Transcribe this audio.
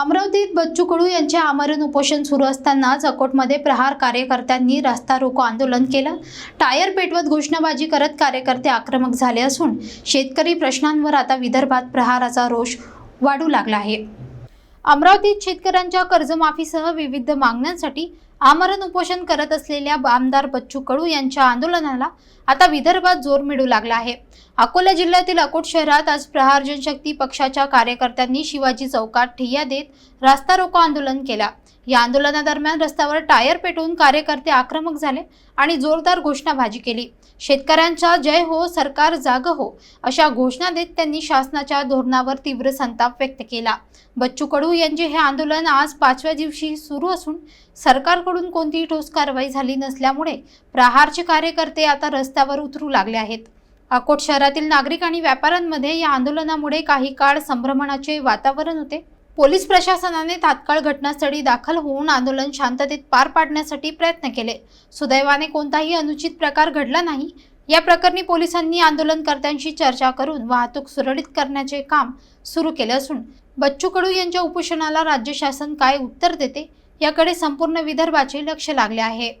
अमरावतीत बच्चू कडू यांचे आमरण उपोषण सुरू असतानाच अकोटमध्ये प्रहार कार्यकर्त्यांनी रास्ता रोको आंदोलन केलं. टायर पेटवत घोषणाबाजी करत कार्यकर्ते आक्रमक झाले असून शेतकरी प्रश्नांवर आता विदर्भात प्रहाराचा रोष वाढू लागला आहे. अमरावतीत शेतकऱ्यांच्या कर्जमाफीसह विविध मागण्यांसाठी आमरण उपोषण करत असलेल्या आमदार बच्चू कडू यांच्या आंदोलनाला आता विदर्भात जोर मिळू लागला आहे. अकोला जिल्ह्यातील अकोट शहरात आज प्रहार जनशक्ती पक्षाच्या कार्यकर्त्यांनी शिवाजी चौकात ठिय्या देत रास्ता रोको आंदोलन केला. या आंदोलनादरम्यान रस्त्यावर टायर पेटवून कार्यकर्ते आक्रमक झाले आणि जोरदार घोषणाबाजी केली. शेतकऱ्यांच्या जय हो सरकार जाग हो अशा घोषणा देत त्यांनी शासनाच्या धोरणावर तीव्र संताप व्यक्त केला. बच्चू कडू यांचे हे आंदोलन आज पाचव्या दिवशी सुरू असून सरकार सरकारकडून कोणतीही ठोस कारवाई झाली नसल्यामुळे प्रहारचे कार्यकर्ते आता रस्त्यावर उतरू लागले आहेत. अकोट शहरातील नागरिक आणि व्यापाऱ्यांमध्ये या आंदोलनामुळे काही काळ संभ्रमणाचे वातावरण होते. पोलीस प्रशासनाने तात्काळ घटनास्थळी दाखल होऊन आंदोलन शांततेत पार पाडण्यासाठी प्रयत्न केले. सुदैवाने कोणताही अनुचित प्रकार घडला नाही. या प्रकरणी पोलिसांनी आंदोलनकर्त्यांशी चर्चा करून वाहतूक सुरळीत करण्याचे काम सुरू केले असून बच्चू कडू यांच्या उपोषणाला राज्य शासन काय उत्तर देते? याकडे संपूर्ण विदर्भाचे लक्ष लागले आहे.